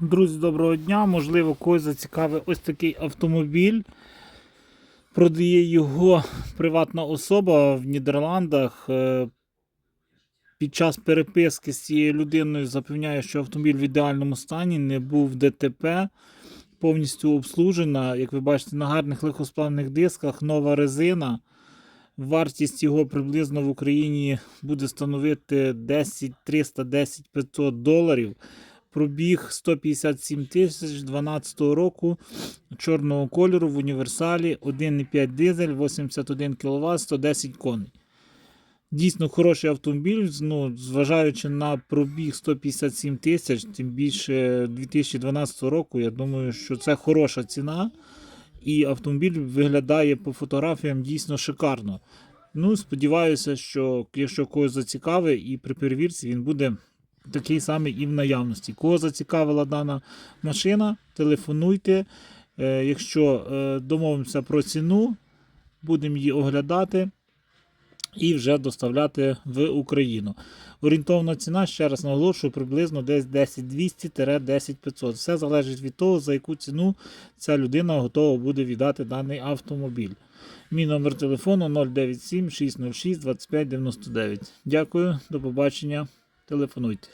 Друзі, доброго дня. Можливо, когось зацікавив ось такий автомобіль. Продає його приватна особа в Нідерландах. Е, Під час переписки з цією людиною запевняє, що автомобіль в ідеальному стані, не був ДТП, повністю обслужена. Як ви бачите, на гарних легкосплавних дисках, нова резина. Вартість його приблизно в Україні буде становити 10 300 10 500 доларів. Пробіг 157 тисяч 12 року чорного кольору в універсалі 1,5 дизель, 81 кВт, 110 коней. Дійсно хороший автомобіль, ну, зважаючи на пробіг 157 тисяч, тим більше 2012 року, я думаю, що це хороша ціна. І автомобіль виглядає по фотографіям дійсно шикарно. Ну, сподіваюся, що якщо когось зацікавить, і при перевірці він буде такий самий і в наявності. Кого зацікавила дана машина, телефонуйте. Е, якщо е, домовимося про ціну, будемо її оглядати і вже доставляти в Україну. Орієнтовна ціна, ще раз наголошую, приблизно десь 10200-10500. Все залежить від того, за яку ціну ця людина готова буде віддати даний автомобіль. Мій номер телефону 097 606 2599. Дякую, до побачення. Телефонуйте.